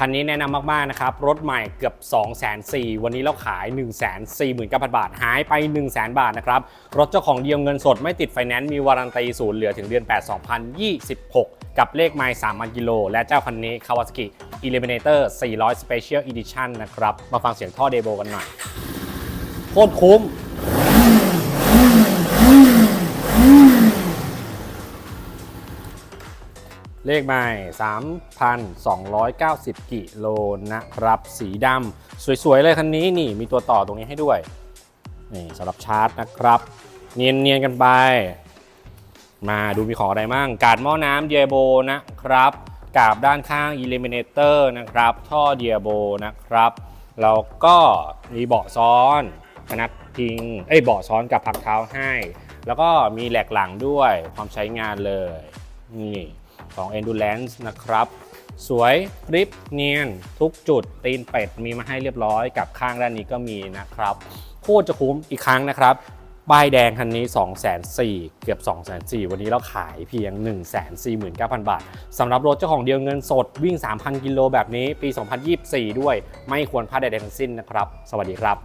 คันนี้แนะนำมากๆนะครับ รถใหม่เกือบ 2 4 0 0 0วันนี้เราขาย 1 4 9 0 0 0 บาท หายไป 1 0 0 0 0 0 บาทนะครับ รถเจ้าของเดียวเงินสดไม่ติดไฟแนนซ์มีวารันตีศูนย์เหลือถึงเดือน 8 2026 กับเลขไมล์3,000กิโล และเจ้าคันนี้ Kawasaki Eliminator 400 Special Edition นะครับ มาฟังเสียงท่อเดโบกันหน่อย โคตรคุ้ม เลขไมล์3,290 กิโลนะครับ สีดำสวยๆ เลยคันนี้นี่มีตัวต่อตรงนี้ให้ด้วยนี่สำหรับชาร์จนะครับ เนียนๆกันไป มาดูมีของอะไรมั่ง กาดหม้อน้ำเดียโบนะครับกาบด้านข้าง Eliminator นะครับ ท่อเดียโบนะครับ แล้วก็มีเบาะซ้อนพนักพิง เอ้ยเบาะซ้อนกับพักเท้าให้ แล้วก็มีแหลกหลังด้วยความใช้งานเลยนี่ ของ Endurance นะครับ สวยกริปเนียน ทุกจุดตีนเป็ดมีมาให้เรียบร้อยกับข้างด้านนี้ก็มีนะครับ โคตรจะคุ้มอีกครั้งนะครับป้ายแดงคันนี้ 2 4 0 0 0เกือบ 2 4 0 0 0วันนี้เราขายเพียง 149,000 บาทสำหรับรถเจ้าของเดียวเงินสดวิ่ง 3,000 กิโลแบบนี้ปี 2024 ด้วย ไม่ควรพลาดใดๆทั้งสิ้นนะครับ สวัสดีครับ